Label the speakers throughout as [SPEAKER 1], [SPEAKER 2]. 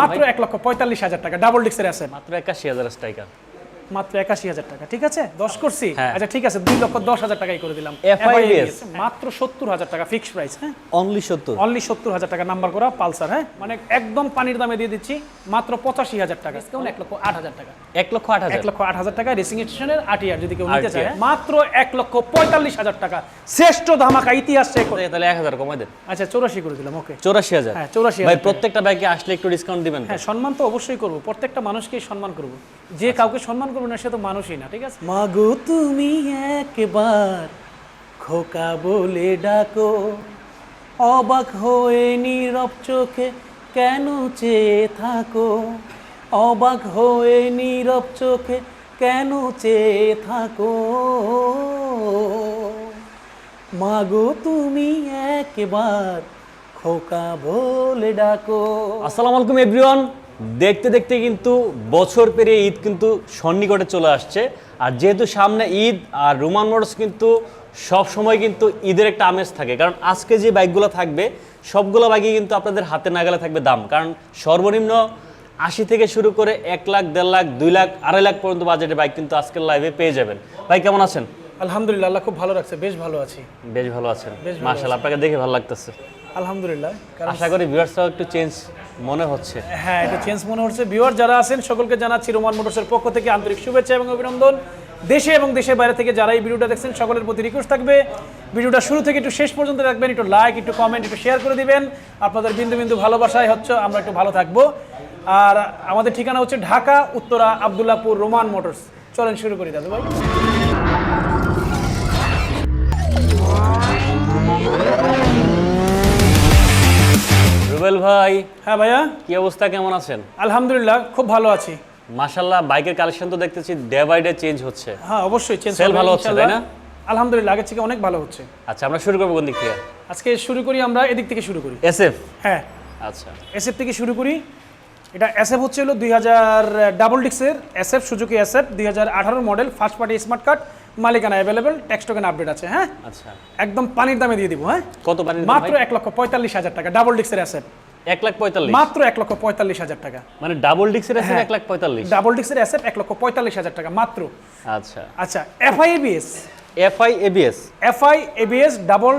[SPEAKER 1] মাত্র এক লক্ষ পঁয়তাল্লিশ হাজার টাকা। ডাবল ডিক্সের আছে।
[SPEAKER 2] মাত্র একাশি হাজার স্ট্রাইকার।
[SPEAKER 1] মাত্র একাশি হাজার টাকা ঠিক আছে? দশ করছি?
[SPEAKER 2] হ্যাঁ।
[SPEAKER 1] আচ্ছা ঠিক আছে দুই লক্ষ দশ হাজার টাকাই করে দিলাম। মাত্র সত্তর হাজার টাকা ফিক্সড প্রাইস হ্যাঁ?
[SPEAKER 2] অনলি সত্তর।
[SPEAKER 1] অনলি সত্তর হাজার টাকা নাম্বার করা পালসার হ্যাঁ? মানে একদম পানির দামে দিয়ে দিচ্ছি মাত্র পঁচাশি হাজার টাকা। ডিসকাউন্ট এক লক্ষ আট হাজার টাকা।
[SPEAKER 2] এক লক্ষ আট হাজার।
[SPEAKER 1] এক লক্ষ আট হাজার টাকা রেসিং স্টেশনের আটিয়ার যদি কেউ নিতে চায় মাত্র এক লক্ষ পঁয়তাল্লিশ হাজার টাকা। শ্রেষ্ঠ ধামাকা ইতিহাস করে
[SPEAKER 2] তাহলে এক হাজার কমাই দেন।
[SPEAKER 1] আচ্ছা চৌরাশি করে দিলাম ওকে
[SPEAKER 2] চৌরাশি হাজার।
[SPEAKER 1] হ্যাঁ, 84,000
[SPEAKER 2] ভাই প্রত্যেকটা বাইকে আসলে একটু ডিসকাউন্ট দিবেন?
[SPEAKER 1] হ্যাঁ সম্মান তো অবশ্যই করব প্রত্যেকটা মানুষকেই সম্মান করব। যে কাউকে সম্মান করবে না সে তো মানুষই না ঠিক আছে? মাগো তুমি একবার খোকা বলে ডাকো। অবাক হয়ে নীরব চোখে কেন চেয়ে থাকো? অবাক হয়ে নীরব চোখে কেন চেয়ে থাকো? মাগো তুমি একবার খোকা বলে ডাকো।
[SPEAKER 2] আসসালামু আলাইকুম এভরিওয়ান। দেখতে দেখতে কিন্তু বছর পেরিয়ে ঈদ কিন্তু সন্নিকটে চলে আসছে। আর যেহেতু সামনে ঈদ আর রোমান মোটরস কিন্তু সব সময় কিন্তু ঈদের একটা আমেজ থাকে। কারণ আজকে যে বাইকগুলো থাকবে সবগুলো বাইকই কিন্তু আপনাদের হাতে নাগালে থাকবে দাম। কারণ সর্বনিম্ন আশি থেকে শুরু করে এক লাখ দেড় লাখ দুই লাখ আড়াই লাখ পর্যন্ত বাজেটের বাইক কিন্তু আজকের লাইভে পেয়ে যাবেন। ভাই কেমন আছেন?
[SPEAKER 1] আলহামদুলিল্লাহ আল্লাহ খুব ভালো রাখছে। বেশ ভালো আছি।
[SPEAKER 2] বেশ ভালো আছেন। মার্শাল আপনাকে দেখে ভালো লাগতেছে।
[SPEAKER 1] আলহামদুলিল্লাহ
[SPEAKER 2] আশা করি ভিউয়ার্সরাও একটু চেঞ্জ মনে হচ্ছে।
[SPEAKER 1] হ্যাঁ একটু চেঞ্জ মনে হচ্ছে। ভিউয়ার যারা আছেন সকলকে জানাচ্ছি রোমান মোটরসের পক্ষ থেকে আন্তরিক শুভেচ্ছা এবং অভিনন্দন। দেশে এবং দেশের বাইরে থেকে যারা এই ভিডিওটা দেখছেন সকলের প্রতি রিকোয়েস্ট থাকবে। ভিডিওটা শুরু থেকে একটু শেষ পর্যন্ত রাখবেন একটু লাইক একটু কমেন্ট একটু শেয়ার করে দিবেন। আপনাদের বিন্দু বিন্দু ভালোবাসায় হচ্ছে আমরা একটু ভালো থাকব। আর আমাদের ঠিকানা হচ্ছে ঢাকা উত্তরা আবদুল্লাপুর রোমান মোটরস চলেন শুরু করি দাদু ভাই
[SPEAKER 2] রুবেল ভাই।
[SPEAKER 1] হ্যাঁ ভাইয়া।
[SPEAKER 2] কি অবস্থা? কেমন আছেন?
[SPEAKER 1] আলহামদুলিল্লাহ খুব ভালো আছি।
[SPEAKER 2] মাশাল্লাহ বাইকের কালেকশন তো দেখতেছি ডে বাই ডে চেঞ্জ হচ্ছে।
[SPEAKER 1] হ্যাঁ অবশ্যই চেঞ্জ
[SPEAKER 2] Sell ভালো হচ্ছে, তাই না?
[SPEAKER 1] আলহামদুলিল্লাহ আগের থেকে অনেক ভালো হচ্ছে।
[SPEAKER 2] আচ্ছা আমরা শুরু করব কোন দিক থেকে
[SPEAKER 1] আজকে শুরু করি আমরা এদিক থেকে শুরু করি।
[SPEAKER 2] এসএফ
[SPEAKER 1] হ্যাঁ।
[SPEAKER 2] আচ্ছা।
[SPEAKER 1] এসএফ থেকে শুরু করি। এটা এসএফ হচ্ছে হলো দুই হাজার ডাবল ডিক্সের এসএফ সুজুকি এসএফ দুই হাজার আঠারো model first party smart card মালিকানা অ্যাভেলেবেল ট্যাক্স টোকেন আপডেট আছে হ্যাঁ?
[SPEAKER 2] আচ্ছা।
[SPEAKER 1] একদম পানির দামে দিয়ে দিব হ্যাঁ?
[SPEAKER 2] কত পানি
[SPEAKER 1] মাত্র এক লক্ষ পঁয়তাল্লিশ হাজার টাকা ডাবল ডিক্সের এসএফ
[SPEAKER 2] এক লাখ পঁয়তাল্লিশ?
[SPEAKER 1] মাত্র এক লক্ষ পঁয়তাল্লিশ হাজার টাকা।
[SPEAKER 2] মানে ডাবল ডিক্সের
[SPEAKER 1] হ্যাঁ।
[SPEAKER 2] এক লাখ পঁয়তাল্লিশ?
[SPEAKER 1] ডাবল ডিক্সের এসএফ এক লক্ষ পঁয়তাল্লিশ হাজার টাকা মাত্র।
[SPEAKER 2] আচ্ছা।
[SPEAKER 1] আচ্ছা FI ABS
[SPEAKER 2] FI ABS
[SPEAKER 1] FI ABS double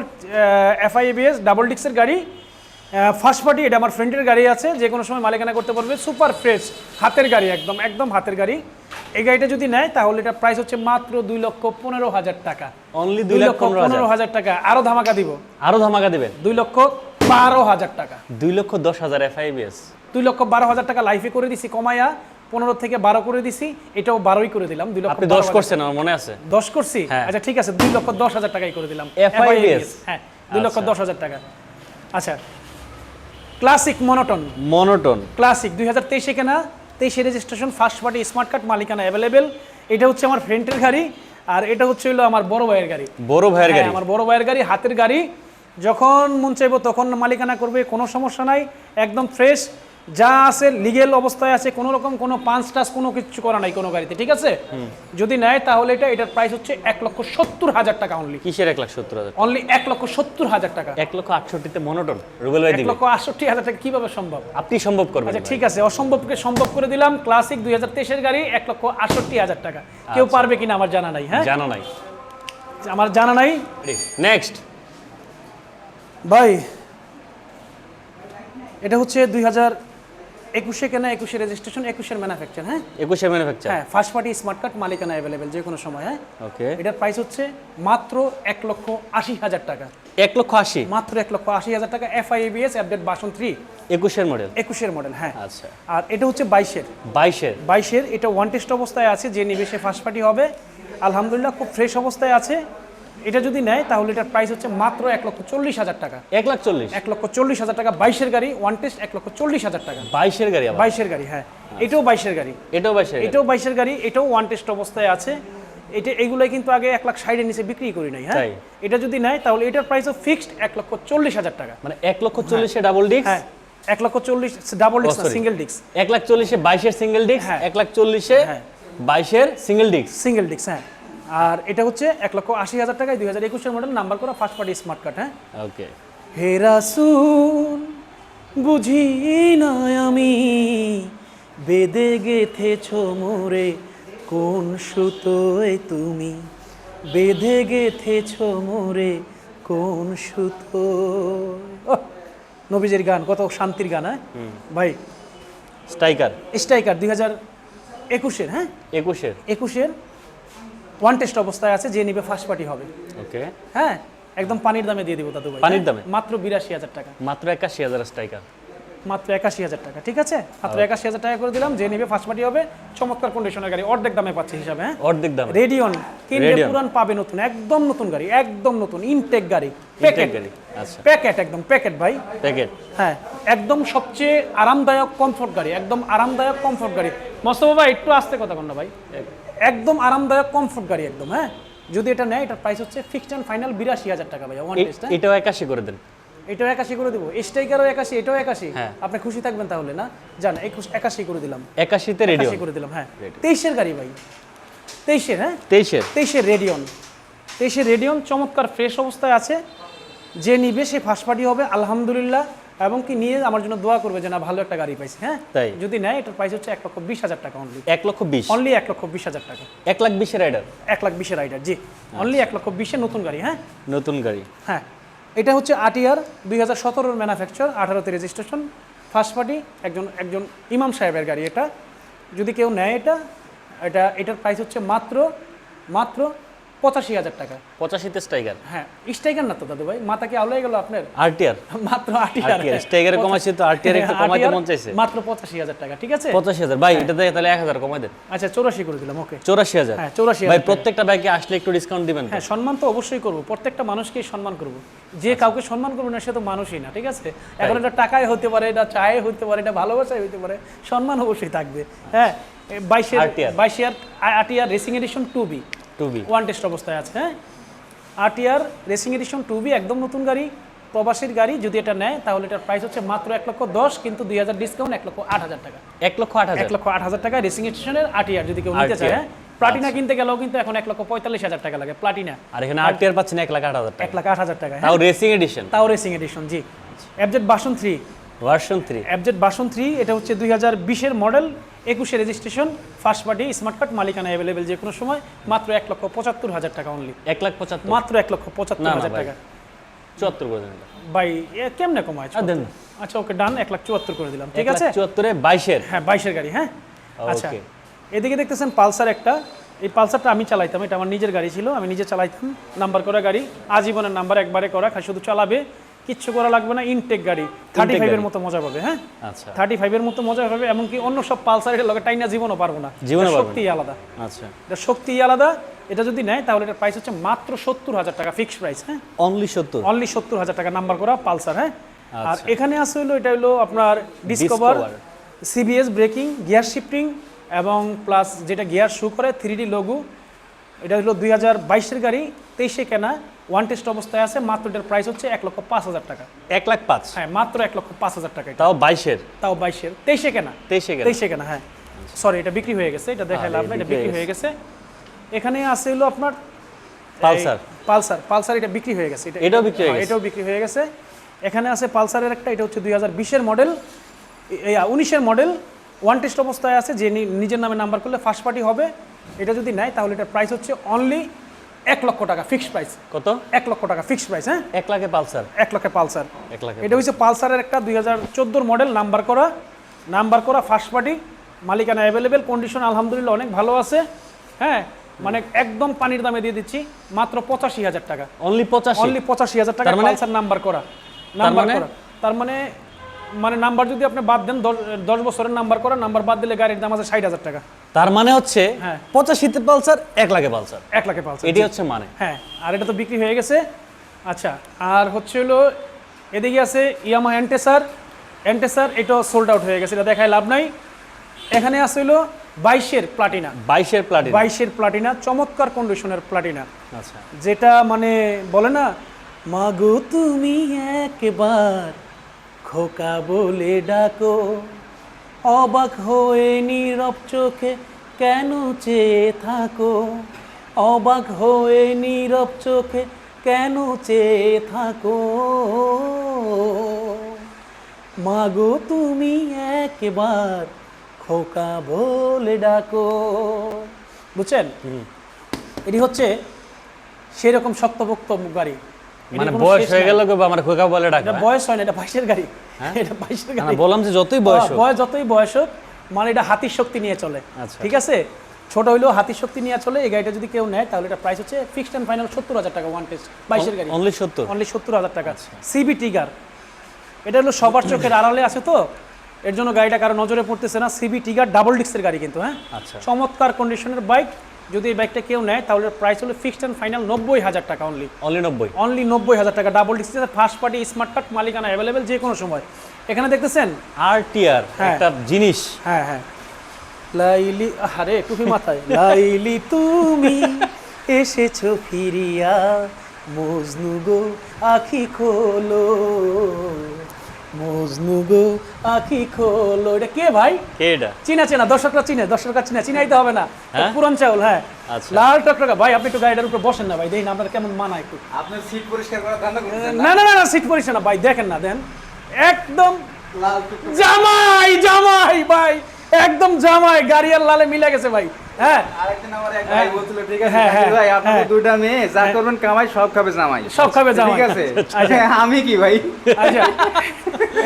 [SPEAKER 1] FI ABS double ডিক্সের গাড়ি ফার্স্ট পার্টি এটা আমার ফ্রেন্ডের গাড়ি আছে যে কোনো সময় মালিকানা করতে পারবে সুপার ফ্রেশ হাতের গাড়ি একদম একদম হাতের গাড়ি। এই গাড়িটা যদি নেয় তাহলে এটা প্রাইস হচ্ছে মাত্র দুই লক্ষ পনেরো হাজার টাকা।
[SPEAKER 2] অনলি দুই
[SPEAKER 1] লক্ষ
[SPEAKER 2] পনেরো হাজার।
[SPEAKER 1] টাকা আরও ধামাকা দিব।
[SPEAKER 2] আরও ধামাকা দিবেন?
[SPEAKER 1] দুই লক্ষ বারো হাজার টাকা।
[SPEAKER 2] দুই লক্ষ দশ হাজার এফআই এবিএস
[SPEAKER 1] দুই লক্ষ বারো হাজার টাকা লাইফে করে দিছি কমায়া পনেরো থেকে বারো করে দিছি এটাও বারোই করে দিলাম দুই লক্ষ
[SPEAKER 2] দশ করছেন আমার মনে আছে।
[SPEAKER 1] দশ করছি?
[SPEAKER 2] হ্যাঁ।
[SPEAKER 1] আচ্ছা ঠিক আছে দুই লক্ষ দশ হাজার টাকাই করে দিলাম।
[SPEAKER 2] FIBS,
[SPEAKER 1] হ্যাঁ দুই লক্ষ
[SPEAKER 2] আচ্ছা।
[SPEAKER 1] দশ হাজার টাকা। আচ্ছা ক্লাসিক মনোটন
[SPEAKER 2] মনোটন
[SPEAKER 1] ক্লাসিক দুই হাজার তেইশে কেনা তেইশে registration first party smart card মালিকানা অ্যাভেলেবেল এটা হচ্ছে আমার ফ্রেন্ডের গাড়ি আর এটা হচ্ছে হলো আমার বড় ভাইয়ের গাড়ি।
[SPEAKER 2] বড় ভাইয়ের
[SPEAKER 1] হ্যাঁ,
[SPEAKER 2] গাড়ি।
[SPEAKER 1] আমার বড় ভাইয়ের গাড়ি হাতের গাড়ি। যখন মন চাইব তখন মালিকানা করবে কোনো সমস্যা নাই একদম ফ্রেশ যা আছে লিগেল অবস্থায় আছে কোনো রকম কোনো পাঁচ টাচ কোনো কিছু করা নাই কোনো গাড়িতে ঠিক আছে? যদি নেয় তাহলে এটা এটার প্রাইস হচ্ছে এক লক্ষ সত্তর হাজার টাকা অনলি
[SPEAKER 2] কিসের এক লাখ সত্তর হাজার
[SPEAKER 1] অনলি এক লক্ষ সত্তর হাজার টাকা।
[SPEAKER 2] এক লক্ষ আটষট্টিতে মনোটন রুবেল ভাই
[SPEAKER 1] এক লক্ষ আটষট্টি হাজার টাকা কীভাবে সম্ভব?
[SPEAKER 2] আপনি সম্ভব করবেন
[SPEAKER 1] আচ্ছা ঠিক আছে অসম্ভবকে সম্ভব করে দিলাম ক্লাসিক দুই হাজার তেইশের গাড়ি এক লক্ষ আটষট্টি হাজার টাকা। কেউ
[SPEAKER 2] আচ্ছা।
[SPEAKER 1] পারবে কিনা আমার জানা নাই হ্যাঁ?
[SPEAKER 2] জানা নাই।
[SPEAKER 1] আমার জানা নাই?
[SPEAKER 2] নেক্সট
[SPEAKER 1] ভাই এটা হচ্ছে দুই হাজার একুশে কেনা একুশে রেজিস্ট্রেশন একুশের ম্যানুফ্যাকচার হ্যাঁ?
[SPEAKER 2] একুশে ম্যানুফ্যাকচার
[SPEAKER 1] হ্যাঁ ফার্স্ট পার্টি স্মার্ট কার্ড মালিকানা অ্যাভেলেবেল যে কোনো সময় হ্যাঁ?
[SPEAKER 2] ওকে
[SPEAKER 1] এটার প্রাইস হচ্ছে মাত্র এক লক্ষ আশি হাজার টাকা।
[SPEAKER 2] এক লক্ষ আশি?
[SPEAKER 1] মাত্র এক লক্ষ আশি হাজার টাকা FI BS update version three
[SPEAKER 2] একুশের মডেল
[SPEAKER 1] একুশের মডেল হ্যাঁ।
[SPEAKER 2] আচ্ছা।
[SPEAKER 1] আর এটা হচ্ছে বাইশের।
[SPEAKER 2] বাইশের?
[SPEAKER 1] বাইশের এটা ওয়ান টেস্ট অবস্থায় আছে যে নিবে সে ফার্স্ট পার্টি হবে। আলহামদুলিল্লাহ খুব ফ্রেশ অবস্থায় আছে। এটা যদি নেয় তাহলে এটার প্রাইস হচ্ছে মাত্র এক লক্ষ চল্লিশ হাজার টাকা।
[SPEAKER 2] এক লাখ চল্লিশ?
[SPEAKER 1] এক লক্ষ চল্লিশ হাজার টাকা বাইশের গাড়ি ওয়ান টেস্ট এক লক্ষ চল্লিশ হাজার টাকা।
[SPEAKER 2] বাইশের গাড়ি
[SPEAKER 1] বাইশের গাড়ি হ্যাঁ। এটাও বাইশের গাড়ি।
[SPEAKER 2] এটাও বাইশের।
[SPEAKER 1] এটাও বাইশের গাড়ি এটাও ওয়ান টেস্ট অবস্থায় আছে। এটা এগুলোই কিন্তু আগে এক লাখ ষাটের নিচে বিক্রি করি নাই হ্যাঁ? এটা যদি নেয় তাহলে এটার প্রাইসও ফিক্সড এক লক্ষ চল্লিশ হাজার টাকা।
[SPEAKER 2] মানে এক লক্ষ চল্লিশে ডাবল ডিস্ক
[SPEAKER 1] হ্যাঁ। এক লক্ষ চল্লিশ ডাবল ডিস্ক সিঙ্গেল ডিস্ক
[SPEAKER 2] এক লাখ চল্লিশে বাইশের সিঙ্গেল ডিস্ক
[SPEAKER 1] হ্যাঁ।
[SPEAKER 2] এক লাখ চল্লিশে
[SPEAKER 1] হ্যাঁ।
[SPEAKER 2] বাইশের সিঙ্গেল ডিস্ক
[SPEAKER 1] সিঙ্গেল ডিস্ক হ্যাঁ। আর এটা হচ্ছে এক লক্ষ আশি হাজার টাকায় দুই হাজার একুশের মডেল নাম্বার করা ফার্স্ট পার্টি স্মার্ট কার্ড হ্যাঁ?
[SPEAKER 2] ওকে
[SPEAKER 1] হে রাসূল বুঝি না আমি বেদে গেথেছ মোরে কোন সুতোয় তুমি? বেঁধে গেথেছ মোরে কোন সুতো নবীজের গান কত শান্তির গান হ্যাঁ? ভাই
[SPEAKER 2] স্ট্রাইকার
[SPEAKER 1] স্ট্রাইকার দুই হাজার একুশের হ্যাঁ?
[SPEAKER 2] একুশের।
[SPEAKER 1] একুশের ওয়ান টেস্ট অবস্থায় আছে যে নিবে ফার্স্ট পার্টি হবে।
[SPEAKER 2] ওকে
[SPEAKER 1] হ্যাঁ একদম পানির দামে দিয়ে দিব দাদু ভাই
[SPEAKER 2] পানির
[SPEAKER 1] হ্যাঁ?
[SPEAKER 2] দামে?
[SPEAKER 1] মাত্র বিরাশি হাজার টাকা।
[SPEAKER 2] মাত্র একাশি হাজার স্ট্রাইকার।
[SPEAKER 1] মাত্র একাশি হাজার টাকা ঠিক আছে? মাত্র একাশি হাজার টাকা করে দিলাম যে নিবে ফার্স্ট পার্টি হবে চমৎকার কন্ডিশনের গাড়ি অর্ধেক দামে পাচ্ছে হিসাবে হ্যাঁ?
[SPEAKER 2] অর্ধেক দামে।
[SPEAKER 1] রেডিয়ন কিনলে। পুরান পাবে নতুন একদম নতুন গাড়ি একদম নতুন ইনটেক গাড়ি প্যাকেট
[SPEAKER 2] গাড়ি আচ্ছা।
[SPEAKER 1] প্যাকেট একদম প্যাকেট ভাই।
[SPEAKER 2] প্যাকেট
[SPEAKER 1] হ্যাঁ একদম সবচেয়ে আরামদায়ক কমফোর্ট গাড়ি একদম আরামদায়ক কমফোর্ট গাড়ি। মোস্তফা ভাই একটু আস্তে কথা কন না ভাই। একদম আরামদায়ক কমফোর্ট গাড়ি একদম হ্যাঁ? যদি এটা নেয় এটার প্রাইস হচ্ছে ফিক্সড অ্যান্ড ফাইনাল বিরাশি হাজার টাকা ভাই ওয়ান টেস্ট
[SPEAKER 2] এটাও একাশি করে দেন।
[SPEAKER 1] এটাও একাশি করে দেবো। স্ট্রাইকারও একাশি এটাও একাশি।
[SPEAKER 2] হ্যাঁ।
[SPEAKER 1] আপনি খুশি থাকবেন তাহলে না? জান একুশ একাশি করে দিলাম।
[SPEAKER 2] একাশিতে
[SPEAKER 1] একাশি করে দিলাম হ্যাঁ। তেইশের গাড়ি ভাই। তেইশের হ্যাঁ?
[SPEAKER 2] তেইশের।
[SPEAKER 1] তেইশের রেডিয়ন। তেইশের রেডিয়ন চমৎকার ফ্রেশ অবস্থায় আছে। যে নিবে সে ফার্স্ট পার্টি হবে আলহামদুলিল্লাহ। এবং কি নিয়ে আমার জন্য দোয়া করবে যে না ভালো একটা গাড়ি পাইছে হ্যাঁ?
[SPEAKER 2] তাই?
[SPEAKER 1] যদি নেয় এটার প্রাইস হচ্ছে এক লক্ষ বিশ হাজার টাকা অনলি
[SPEAKER 2] এক লক্ষ বিশ।
[SPEAKER 1] অনলি এক লক্ষ বিশ হাজার টাকা।
[SPEAKER 2] এক লাখ বিশের রাইডার
[SPEAKER 1] এক লাখ বিশের রাইডার জি। অনলি এক লক্ষ বিশের নতুন গাড়ি হ্যাঁ?
[SPEAKER 2] নতুন গাড়ি।
[SPEAKER 1] হ্যাঁ। এটা হচ্ছে আটিয়ার দুই হাজার সতেরোর ম্যানুফ্যাকচার আঠারোতে রেজিস্ট্রেশন ফার্স্ট পার্টি একজন একজন ইমাম সাহেবের গাড়ি এটা। যদি কেউ নেয় এটা এটা এটার প্রাইস হচ্ছে মাত্র মাত্র পঁচাশি হাজার টাকা।
[SPEAKER 2] পঁচাশিতে স্ট্রাইকার
[SPEAKER 1] হ্যাঁ স্ট্রাইকার না তো দাদু ভাই? মাথা কি আউলাই গেল আপনার?
[SPEAKER 2] আরটিআর
[SPEAKER 1] মাত্র
[SPEAKER 2] RTR, স্ট্রাইকারে কমাইছে তো RTR একটু কমাইতে মন চাইছে।
[SPEAKER 1] মাত্র পঁচাশি হাজার টাকা ঠিক আছে?
[SPEAKER 2] পঁচাশি হাজার। ভাই এটা দিয়ে তাহলে এক হাজার কমাই দেন।
[SPEAKER 1] আচ্ছা চৌরাশি করে দিলাম ওকে
[SPEAKER 2] চৌরাশি হাজার।
[SPEAKER 1] হ্যাঁ চৌরাশি
[SPEAKER 2] ভাই প্রত্যেকটা বাইকে আসলে একটু ডিসকাউন্ট দিবেন
[SPEAKER 1] হ্যাঁ সম্মান তো অবশ্যই করব। প্রত্যেকটা মানুষকেই সম্মান করব। যে কাউকে সম্মান করব না সে তো মানুষই না ঠিক আছে? এখন এটা টাকায় হতে পারে এটা চায়ে হতে পারে এটা ভালোবাসায় হতে পারে সম্মান অবশ্যই থাকবে। হ্যাঁ বাইশের বাইশের আটিয়ার racing edition two B one test অবস্থায় আছে হ্যাঁ? আটিয়ার রেসিং এডিশন টু বি একদম নতুন গাড়ি প্রবাসীর গাড়ি যদি এটা নেয় তাহলে এটার প্রাইস হচ্ছে মাত্র এক লক্ষ দশ কিন্তু দুই হাজার ডিসকাউন্ট এক লক্ষ আট হাজার টাকা।
[SPEAKER 2] এক লক্ষ আট
[SPEAKER 1] এক লক্ষ আট হাজার টাকা রেসিং স্টেশনের আটিয়ার যদি কেউ নিতে চায় হ্যাঁ? প্লাটিনা কিনতে গেলেও কিন্তু এখন এক লক্ষ পঁয়তাল্লিশ হাজার টাকা লাগে প্লাটিনা
[SPEAKER 2] আর এখানে আরটিআর পাচ্ছেন এক লাখ আট হাজার
[SPEAKER 1] এক লাখ আট হাজার টাকা হ্যাঁ?
[SPEAKER 2] তাও রেসিং এডিশন
[SPEAKER 1] তাও রেসিং এডিশন জি। অ্যাবজেট version three
[SPEAKER 2] version three
[SPEAKER 1] অ্যাবজেট version three এটা হচ্ছে দুই হাজার বিশের মডেল একুশে registration first party smart card মালিকানা অ্যাভেলেবেল যে কোনো সময় মাত্র এক লক্ষ পঁচাত্তর হাজার টাকা অনলি
[SPEAKER 2] এক লাখ পঁচাত্তর।
[SPEAKER 1] মাত্র এক লক্ষ পঁচাত্তর হাজার টাকা।
[SPEAKER 2] চুয়াত্তর করে দেন।
[SPEAKER 1] ভাই কেমনে কমায়?
[SPEAKER 2] দেন
[SPEAKER 1] আচ্ছা ওকে ডান এক লাখ চুয়াত্তর করে দিলাম ঠিক আছে?
[SPEAKER 2] চুয়াত্তরে বাইশের।
[SPEAKER 1] হ্যাঁ বাইশের গাড়ি হ্যাঁ? আচ্ছা এদিকে দেখতেছেন পালসার একটা। এই পালসারটা আমি চালাইতাম এটা আমার নিজের গাড়ি ছিল আমি নিজে চালাইতাম নাম্বার করা গাড়ি আজীবনের নাম্বার একবারে করা শুধু চালাবে। কিচ্ছু করা লাগবে না ইনটেক গাড়ি। থার্টি ফাইভের মতো মজা পাবে হ্যাঁ?
[SPEAKER 2] আচ্ছা।
[SPEAKER 1] থার্টি ফাইভের মতো মজা পাবে এমনকি অন্য সব পালসারের লগে টাইনা জীবনও পারব না। শক্তি আলাদা।
[SPEAKER 2] আচ্ছা।
[SPEAKER 1] এটা শক্তি আলাদা। এটা যদি নেয় তাহলে এটার প্রাইস হচ্ছে মাত্র সত্তর হাজার টাকা ফিক্সড প্রাইস হ্যাঁ?
[SPEAKER 2] অনলি সত্তর।
[SPEAKER 1] অনলি সত্তর হাজার টাকা নাম্বার করা পালসার হ্যাঁ? আর
[SPEAKER 2] আচ্ছা।
[SPEAKER 1] এখানে আছে হলো এটা হলো আপনার Discover CBS braking gear shifting এবং প্লাস যেটা গিয়ার শু করে থ্রি ডি লঘু এটা হলো দুই হাজার বাইশের গাড়ি তেইশে কেনা ওয়ান টেস্ট অবস্থায় আছে মাত্র এটার প্রাইস হচ্ছে এক লক্ষ পাঁচ হাজার টাকা।
[SPEAKER 2] এক লাখ পাঁচ।
[SPEAKER 1] হ্যাঁ মাত্র এক লক্ষ পাঁচ হাজার টাকা
[SPEAKER 2] তাও বাইশের।
[SPEAKER 1] তাও বাইশের। তেইশে কেনা?
[SPEAKER 2] তেইশে গেল
[SPEAKER 1] তেইশে কেনা হ্যাঁ। সরি এটা বিক্রি হয়ে গেছে এটা লাভ না এটা
[SPEAKER 2] বিক্রি হয়ে
[SPEAKER 1] গেছে। এখানে আছে হলো আপনার
[SPEAKER 2] পালসার।
[SPEAKER 1] পালসার। পালসার এটা বিক্রি হয়ে গেছে এটা
[SPEAKER 2] এটাও বিক্রি হয়ে
[SPEAKER 1] হ্যাঁ,
[SPEAKER 2] গেছে?
[SPEAKER 1] এটাও বিক্রি হয়ে গেছে। এখানে আছে পালসারের একটা এটা হচ্ছে দুই হাজার বিশের মডেল উনিশের মডেল ওয়ান টেস্ট অবস্থায় আছে যে নিজের নামে নাম্বার করলে ফার্স্ট পার্টি হবে। এটা যদি নেয় তাহলে এটার প্রাইস হচ্ছে অনলি এক লক্ষ টাকা ফিক্সড প্রাইস
[SPEAKER 2] কত?
[SPEAKER 1] এক লক্ষ টাকা ফিক্সড প্রাইস হ্যাঁ?
[SPEAKER 2] এক লাখে পালসার।
[SPEAKER 1] এক লক্ষে পালসার।
[SPEAKER 2] এক লাখে
[SPEAKER 1] এটা হচ্ছে পালসারের একটা দুই হাজার চোদ্দোর মডেল নাম্বার করা। নাম্বার করা ফার্স্ট পার্টি মালিকানা অ্যাভেলেবেল কন্ডিশন আলহামদুলিল্লাহ অনেক ভালো আছে। হ্যাঁ মানে একদম পানির দামে দিয়ে দিচ্ছি মাত্র পঁচাশি হাজার টাকা।
[SPEAKER 2] অনলি পঁচাশি।
[SPEAKER 1] অনলি পঁচাশি হাজার টাকা
[SPEAKER 2] মানে-
[SPEAKER 1] পালসার নাম্বার করা। নাম্বার
[SPEAKER 2] মানে?
[SPEAKER 1] করা। তার মানে মানে নাম্বার যদি আপনি বাদ দেন দশ- বছরের নাম্বার করা নাম্বার বাদ দিলে গাড়ির দাম আছে ষাট হাজার টাকা।
[SPEAKER 2] তার মানে হচ্ছে
[SPEAKER 1] হ্যাঁ।
[SPEAKER 2] পঁচাশিতে পালসার এক লাখে পালসার।
[SPEAKER 1] এক লাখে পালসার
[SPEAKER 2] এটি হচ্ছে মানে।
[SPEAKER 1] হ্যাঁ আর এটা তো বিক্রি হয়ে গেছে। আচ্ছা আর হচ্ছে হলো এদিকে আছে ইয়ামা অ্যান্টেসার অ্যান্টেসার এটা সোল্ড আউট হয়ে গেছে এটা দেখায় লাভ নাই। এখানে আছে হলো বাইশের প্লাটিনা।
[SPEAKER 2] বাইশের প্লাটিন।
[SPEAKER 1] বাইশের প্লাটিনা চমৎকার কন্ডিশনের প্লাটিনা।
[SPEAKER 2] আচ্ছা।
[SPEAKER 1] যেটা মানে বলে না মাগো তুমি একবার খোকা বলে ডাকো। অবাক হয়ে নীরব চোখে কেন চেয়ে থাকো? অবাক হয়ে নীরব চোখে কেন চেয়ে থাকো? মাগো তুমি একবার খোকা বলে ডাকো। বুঝছেন? এটি হচ্ছে সেরকম শক্তপোক্ত গাড়ি
[SPEAKER 2] মানে বয়স হয়ে গেল আমার খোকা বলে
[SPEAKER 1] এটা
[SPEAKER 2] ডাকা
[SPEAKER 1] বয়স হয় না এটা বাইশের গাড়ি। এটা বাইশের গাড়ি।
[SPEAKER 2] বললাম যে যতই বয়স
[SPEAKER 1] হ্যাঁ, বয়স যতই বয়স হোক মানে এটা হাতির শক্তি নিয়ে চলে।
[SPEAKER 2] আচ্ছা।
[SPEAKER 1] ঠিক আছে? ছোট হইলেও শক্তি নিয়ে চলে। এই গাড়িটা যদি কেউ নেয় তাহলে এটা প্রাইস হচ্ছে ফিক্সড অ্যান্ড ফাইনাল সত্তর হাজার টাকা ওয়ান টেস্ট বাইশের গাড়ি।
[SPEAKER 2] অনলি সত্তর?
[SPEAKER 1] অনলি সত্তর হাজার টাকা। সিবি টিগার এটা হলো সবার চোখের আড়ালে আছে তো? এর জন্য গাড়িটা কারও নজরে পড়তেছে না। সিবি টিগার ডাবল ডিস্কের গাড়ি কিন্তু হ্যাঁ?
[SPEAKER 2] আচ্ছা।
[SPEAKER 1] চমৎকার কন্ডিশনের বাইক যদি এই বাইকটা কেউ নেয় তাহলে প্রাইস হলো ফিক্সড অ্যান্ড ফাইনাল নব্বই হাজার টাকা অনলি
[SPEAKER 2] অনলি নব্বই?
[SPEAKER 1] অনলি নব্বই হাজার টাকা। ডাবল ডিস্কের ফার্স্ট পার্টি স্মার্ট কার্ড মালিকানা অ্যাভেলেবেল যে কোনো সময়। এখানে দেখতেছেন?
[SPEAKER 2] আর টিআর
[SPEAKER 1] হ্যাঁ।
[SPEAKER 2] একটা জিনিস।
[SPEAKER 1] হ্যাঁ হ্যাঁ। লাইলি আরে টুপি মাথায়। লাইলি তুমি এসেছ ফিরিয়া মজনু গো আখি খোলো। মজনু গো আখি খোলো এটা কে ভাই?
[SPEAKER 2] কে এটা?
[SPEAKER 1] চিনা চেনা দর্শকরা চিনে দর্শকরা চিনে চিনাইতে হবে না।
[SPEAKER 2] হ্যাঁ?
[SPEAKER 1] পুরান চাউল হ্যাঁ।
[SPEAKER 2] আচ্ছা।
[SPEAKER 1] লাল টকটকা। ভাই আপনি একটু গাড়িটার উপর বসেন না ভাই দেখেন না আপনার কেমন মানা একটু।
[SPEAKER 3] আপনার সিট পরিষ্কার করার ধান্দা করছেন
[SPEAKER 1] না? না না না সিট পরিষ্কার না। ভাই দেখেন না দেন। একদম
[SPEAKER 3] লাল
[SPEAKER 1] জামাই জামাই ভাই। একদম জামাই গাড়ি আর লালে মিলে গেছে ভাই। হ্যাঁ?
[SPEAKER 3] আরেকদিন আমার এক। ভাই বলছিল ঠিক আছে জাকির ভাই আপনার। দুইটা মেয়ে যা করবেন কামাই সব খাবে জামাই।
[SPEAKER 1] সব খাবে জামাই।
[SPEAKER 3] ঠিক আছে। আমি কি ভাই?
[SPEAKER 1] আচ্ছা।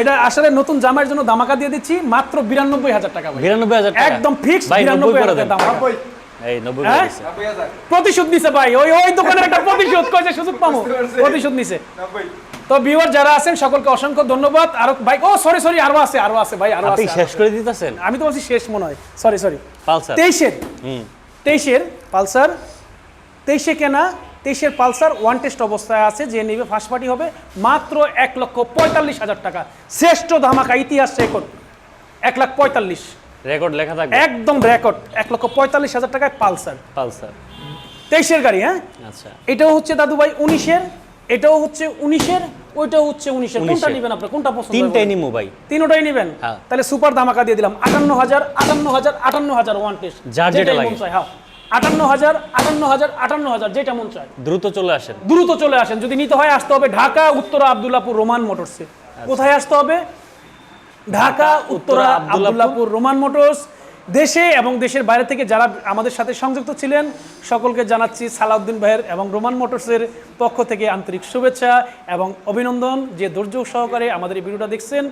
[SPEAKER 1] এটা আসলে নতুন জামাইয়ের জন্য দামাকা দিয়ে দিচ্ছি মাত্র বিরানব্বই হাজার টাকা ভাই। একদম ফিক্স দাম
[SPEAKER 2] এই
[SPEAKER 1] হ্যাঁ? প্রতিশোধ নিছে ভাই। ওই ওই দোকানের একটা প্রতিশোধ কয়েছে সুযোগ পাবো? প্রতিশোধ নিছে। তো ভিউয়ার যারা আছেন সকলকে অসংখ্য ধন্যবাদ। আরও ভাই ও সরি সরি আরও আছে আরও আছে ভাই
[SPEAKER 2] আরও
[SPEAKER 1] আছে
[SPEAKER 2] শেষ করে দিতেছেন?
[SPEAKER 1] আমি তো বলছি শেষ মনে হয়। Sorry sorry
[SPEAKER 2] Pulsar.
[SPEAKER 1] তেইশের
[SPEAKER 2] হুম।
[SPEAKER 1] তেইশের পালসার তেইশে কেনা তেইশের পালসার ওয়ান টেস্ট অবস্থায় আছে যে নেবে ফার্স্ট পার্টি হবে মাত্র এক লক্ষ পঁয়তাল্লিশ হাজার টাকা। শ্রেষ্ঠ ধামাকা ইতিহাস রেকর্ড এক লাখ পঁয়তাল্লিশ।
[SPEAKER 2] রেকর্ড লেখা থাকবে?
[SPEAKER 1] একদম রেকর্ড এক লক্ষ পঁয়তাল্লিশ হাজার টাকায় পালসার।
[SPEAKER 2] পালসার।
[SPEAKER 1] তেইশের গাড়ি হ্যাঁ?
[SPEAKER 2] আচ্ছা।
[SPEAKER 1] এটাও হচ্ছে দাদু ভাই উনিশের এটাও হচ্ছে উনিশের ওইটাও হচ্ছে উনিশের। কোনটা নেবেন আপনার কোনটা পছন্দ
[SPEAKER 2] তিনটাই? নিমো ভাই।
[SPEAKER 1] তিনোটাই নেবেন?
[SPEAKER 2] হ্যাঁ।
[SPEAKER 1] তাহলে সুপার ধামাকা দিয়ে দিলাম। আটান্ন হাজার আটান্ন হাজার আটান্ন হাজার ওয়ান টেস্ট
[SPEAKER 2] যার যেটা লাগে।
[SPEAKER 1] হ্যাঁ। আটান্ন হাজার আটান্ন হাজার আটান্ন হাজার যেটা মন চায়।
[SPEAKER 2] দ্রুত চলে আসেন।
[SPEAKER 1] দ্রুত চলে আসেন। যদি নিতে হয় আসতে হবে ঢাকা উত্তরা আবদুল্লাপুর রোমান মোটরসে। কোথায় আসতে হবে? Dhaka Uttara. Abdullapur Roman Motors. দেশে এবং দেশের বাইরে থেকে যারা আমাদের সাথে সংযুক্ত ছিলেন, সকলকে জানাচ্ছি সালাউদ্দিন ভাইয়ের এবং রোমান মোটরসের পক্ষ থেকে আন্তরিক শুভেচ্ছা এবং অভিনন্দন। যে ধৈর্য সহকারে আমাদের এই ভিডিওটা দেখছেন,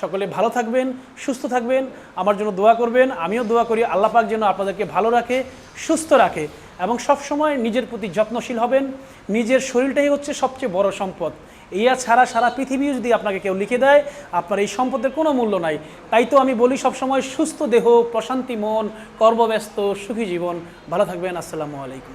[SPEAKER 1] সকলে ভালো থাকবেন, সুস্থ থাকবেন, আমার জন্য দোয়া করবেন, আমিও দোয়া করি আল্লাহ পাক যেন আপনাদেরকে ভালো রাখে, সুস্থ রাখে এবং সবসময় নিজের প্রতি যত্নশীল হবেন, নিজের শরীরটাই হচ্ছে সবচেয়ে বড় সম্পদ। ইয়া ছাড়া সারা পৃথিবী যদি আপনাকে কেউ লিখে দেয়, আপনার এই সম্পদের কোনো মূল্য নাই। তাই তো আমি বলি সবসময় সুস্থ দেহ, প্রশান্তি মন, কর্মব্যস্ত, সুখী জীবন। ভালো থাকবেন, আসসালামু আলাইকুম।